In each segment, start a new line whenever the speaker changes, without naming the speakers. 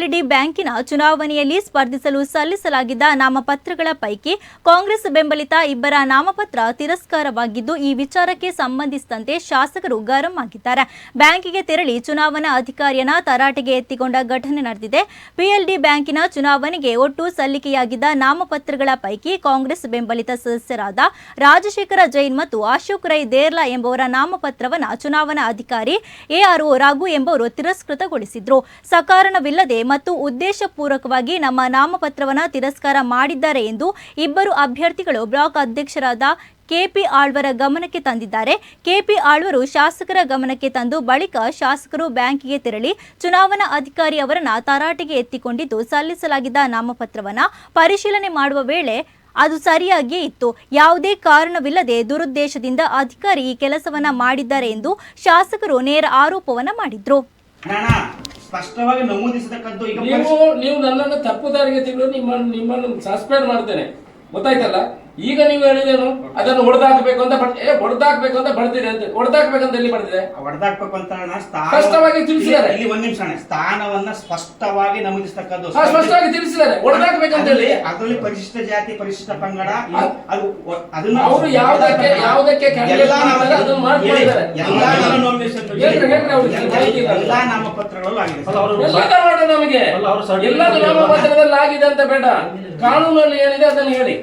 PLD ಬ್ಯಾಂಕಿನ ಚುನಾವಣೆಯಲ್ಲಿ ಸ್ಪರ್ಧಿಸಲು ಸಲ್ಲಿಸಲಾಗಿದ್ದ ನಾಮಪತ್ರಗಳ ಪೈಕಿ ಕಾಂಗ್ರೆಸ್ ಬೆಂಬಲಿತ ಇಬ್ಬರ ನಾಮಪತ್ರ ತಿರಸ್ಕಾರವಾಗಿದ್ದು, ಈ ವಿಚಾರಕ್ಕೆ ಸಂಬಂಧಿಸಿದಂತೆ ಶಾಸಕರು ಗರಂ ಆಗಿದ್ದಾರೆ. ಬ್ಯಾಂಕಿಗೆ ತೆರಳಿ ಚುನಾವಣಾ ಅಧಿಕಾರಿಯನ್ನ ತರಾಟೆಗೆ ಎತ್ತಿಕೊಂಡ ಘಟನೆ ನಡೆದಿದೆ. ಪಿಎಲ್ಡಿ ಬ್ಯಾಂಕಿನ ಚುನಾವಣೆಗೆ ಒಟ್ಟು ಸಲ್ಲಿಕೆಯಾಗಿದ್ದ ನಾಮಪತ್ರಗಳ ಪೈಕಿ ಕಾಂಗ್ರೆಸ್ ಬೆಂಬಲಿತ ಸದಸ್ಯರಾದ ರಾಜಶೇಖರ ಜೈನ್ ಮತ್ತು ಅಶೋಕ್ ರೈ ದೇರ್ಲಾ ಎಂಬುವರ ನಾಮಪತ್ರವನ್ನ ಚುನಾವಣಾ ಅಧಿಕಾರಿ ಎಆರ್ಒ ರಾಘು ಎಂಬುವರು ತಿರಸ್ಕೃತಗೊಳಿಸಿದ್ರು. ಸಕಾರಣವಿಲ್ಲದೆ ಮತ್ತು ಉದ್ದೇಶಪೂರ್ವಕವಾಗಿ ನಮ್ಮ ನಾಮಪತ್ರವನ್ನು ತಿರಸ್ಕಾರ ಮಾಡಿದ್ದಾರೆ ಎಂದು ಇಬ್ಬರು ಅಭ್ಯರ್ಥಿಗಳು ಬ್ಲಾಕ್ ಅಧ್ಯಕ್ಷರಾದ ಕೆಪಿ ಆಳ್ವರ ಗಮನಕ್ಕೆ ತಂದಿದ್ದಾರೆ. ಕೆಪಿ ಆಳ್ವರು ಶಾಸಕರ ಗಮನಕ್ಕೆ ತಂದು ಬಳಿಕ ಶಾಸಕರು ಬ್ಯಾಂಕಿಗೆ ತೆರಳಿ ಚುನಾವಣಾ ಅಧಿಕಾರಿ ಅವರನ್ನ ತರಾಟೆಗೆ ಎತ್ತಿಕೊಂಡಿದ್ದು ಸಲ್ಲಿಸಲಾಗಿದ್ದ ನಾಮಪತ್ರವನ್ನ ಪರಿಶೀಲನೆ ಮಾಡುವ ವೇಳೆ ಅದು ಸರಿಯಾಗಿಯೇ ಇತ್ತು. ಯಾವುದೇ ಕಾರಣವಿಲ್ಲದೆ ದುರುದ್ದೇಶದಿಂದ ಅಧಿಕಾರಿ ಈ ಕೆಲಸವನ್ನ ಮಾಡಿದ್ದಾರೆ ಎಂದು ಶಾಸಕರು ನೇರ ಆರೋಪವನ್ನ ಮಾಡಿದ್ರು.
ಸ್ಪಷ್ಟವಾಗಿ ನಮೂದಿಸತಕ್ಕದ್ದು ಈಗ
ನೀವು ನೀವು ನನ್ನನ್ನು ತಪ್ಪು ದಾರಿಗೆ ತಿಳಿದು ನಿಮ್ಮನ್ನು ನಿಮ್ಮನ್ನು ಸಸ್ಪೆಂಡ್ ಮಾಡ್ತೇನೆ. ಗೊತ್ತಾಯ್ತಲ್ಲ? ಈಗ ನೀವು ಹೇಳಿದೇನು ಅದನ್ನು ಹೊಡೆದಾಕಬೇಕು ಅಂತ ಬಡ್- ಏ ಹೊಡೆದಾಕಬೇಕು ಅಂತ ಬಡ್ತಿದೆ ಅಂತ. ಹೊಡೆದಾಕ್ಬೇಕಂತ ಎಲ್ಲಿ ಬಡ್ತಿದೆ
ಹೊಡೆದಾಕ್ಬೇಕು ಅಂತ ಅಣ್ಣ ಸ್ಥಾನ
ಸ್ಪಷ್ಟವಾಗಿ ತಿಳಿಸಿದ್ದಾರೆ.
ಇಲ್ಲಿ ಒಂದ್ ನಿಮಿಷ ಅಣ್ಣ ಸ್ಥಾನವನ್ನ ಸ್ಪಷ್ಟವಾಗಿ ನಮೂದಿಸತಕ್ಕದ್ದು
ಹಾ, ಸ್ಪಷ್ಟವಾಗಿ ತಿಳಿಸಿದ್ದಾರೆ. ಹೊಡೆದಾಕ್ಬೇಕಂತ ಹೇಳಿ.
ಅದರಲ್ಲಿ- ಪರಿಶಿಷ್ಟ ಜಾತಿ ಪರಿಶಿಷ್ಟ ಪಂಗಡ ಅದು ಒ- ಅದನ್ನ
ಅವರು ಯಾವುದಕ್ಕೆ ಯಾವುದಕ್ಕೆ
ಎಲ್ಲಾ ನಾಮ-
ಮಾಡ್ತಾರೆ ಅದನ್ನು ಮಾರ್ಕ್
ಹೇಳಿ,
ಮಾಡಿದ್ದಾರೆ.
ಎಲ್ಲಾ ನಾಮ-
ಹೇಳ್ರಿ, ಹೇಳ್ರಿ ಅವ್ರಿಗೆ
ಎಲ್ಲಾ-
ಮಾಹಿತಿ
ನಾಮಪತ್ರಗಳು ಆಗಿದೆ.
ಎಲ್ಲದ ಎಲ್ಲಾದ್ರೂ ನಾಮಪತ್ರದಲ್ಲಿ ಆಗಿದೆ ಅಂತ ಬೇಡ. ಕಾನೂನಲ್ಲಿ ಏನಿದೆ ಅದನ್ನ ಹೇಳಿ.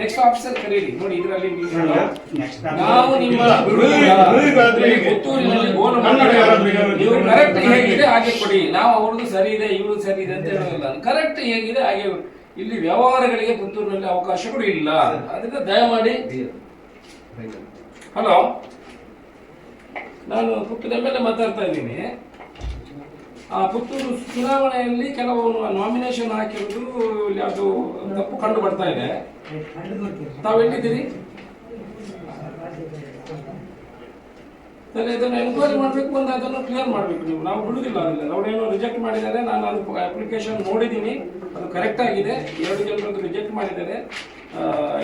ನೆಕ್ಸ್ಟ್ ಆಫೀಸರ್ ಕರೀರಿ. ನೋಡಿ ಇದರಲ್ಲಿ
ನೆಕ್ಸ್ಟ್
ನಾವು ನಿಮ್ಮ ಪುತ್ತೂರಿನಲ್ಲಿ ಗೋಲು ನೀವು ಕರೆಕ್ಟ್ ಹೇಗಿದೆ ಹಾಗೆ ಕೊಡಿ. ನಾವು ಅವ್ರದ್ದು ಸರಿ ಇದೆ ಇವ್ರದ್ದು ಸರಿ ಇದೆ ಅಂತ ಹೇಳೋಲ್ಲ ಕರೆಕ್ಟ್ ಹೇಗಿದೆ ಹಾಗೆ ಇಲ್ಲಿ ವ್ಯವಹಾರಗಳಿಗೆ ಪುತ್ತೂರಿನಲ್ಲಿ ಅವಕಾಶಗಳು ಇಲ್ಲ. ಅದರಿಂದ ದಯಮಾಡಿ. ಹಲೋ ನಾನು ಪುತ್ತೂರು ಮೇಲೆ ಮಾತಾಡ್ತಾ ಇದ್ದೀನಿ. ಪುತ್ತೂರು ಚುನಾವಣೆಯಲ್ಲಿ ಕೆಲವು ನಾಮಿನೇಷನ್ ಹಾಕಿರೋದು ಇಲ್ಲಿ ಅದು ತಪ್ಪು ಕಂಡು ಬರ್ತಾ ಇದೆ. ತಾವು ಎಲ್ಲಿದ್ದೀರಿ? ಸರಿ ಇದನ್ನು ಎನ್ಕ್ವೈರಿ ಮಾಡಬೇಕು ಅಂತ ಅದನ್ನು ಕ್ಲಿಯರ್ ಮಾಡಬೇಕು ನೀವು. ನಾವು ಬಿಡುವುದಿಲ್ಲ ಅದನ್ನ ಅವರೇನು ರಿಜೆಕ್ಟ್ ಮಾಡಿದ್ದಾರೆ ನಾನು ಅದು ಅಪ್ಲಿಕೇಶನ್ ನೋಡಿದ್ದೀನಿ. ಅದು ಕರೆಕ್ಟ್ ಆಗಿದೆ. ಎರಡು ಜನರದ್ದು ರಿಜೆಕ್ಟ್ ಮಾಡಿದ್ದಾರೆ.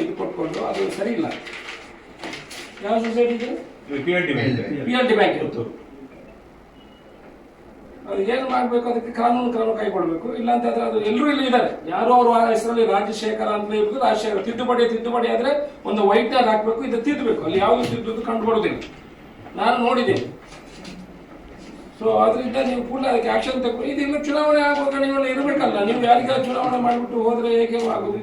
ಇದು ಕೊಟ್ಕೊಂಡು ಅದು ಸರಿ ಇಲ್ಲ. ಯಾವ ಸೊಸೈಟಿ ಇದೆ? ಪಿ ಆರ್ ಡಿ ಬ್ಯಾಂಕ್ ಅದು ಏನು ಮಾಡಬೇಕು? ಅದಕ್ಕೆ ಕಾನೂನು ಕ್ರಮ ಕೈಗೊಳ್ಳಬೇಕು. ಇಲ್ಲಾಂತಂದ್ರೆ ಅದು ಎಲ್ಲರೂ ಇಲ್ಲಿ ಇದ್ದಾರೆ. ಯಾರೋ ಅವರು ಹೆಸರಲ್ಲಿ ರಾಜಶೇಖರ ಅಂತ ಇರ್ಬೋದು ರಾಜಶೇಖರ ತಿದ್ದುಪಡಿ ತಿದ್ದುಪಡಿ ಆದ್ರೆ ಒಂದು ವೈಟ್ ಟ್ಯಾಗ್ ಹಾಕಬೇಕು, ಇದು ತಿದ್ದಬೇಕು. ಅಲ್ಲಿ ಯಾವುದು ಕಂಡು ಬರುವುದಿಲ್ಲ ನಾನು ನೋಡಿದ್ದೀನಿ. ಸೊ ಅದರಿಂದ ನೀವು ಕೂಡ ಅದಕ್ಕೆ ಆಕ್ಷನ್ ತಗೊಂಡು ಇದೆಲ್ಲ ಚುನಾವಣೆ ಆಗುವಾಗ ನೀವೆಲ್ಲ ಇರಬೇಕಲ್ಲ. ನೀವು ಯಾರಿಗಾದ್ರು ಚುನಾವಣೆ ಮಾಡಿಬಿಟ್ಟು ಹೋದರೆ ಹೇಗೆ ಆಗುದು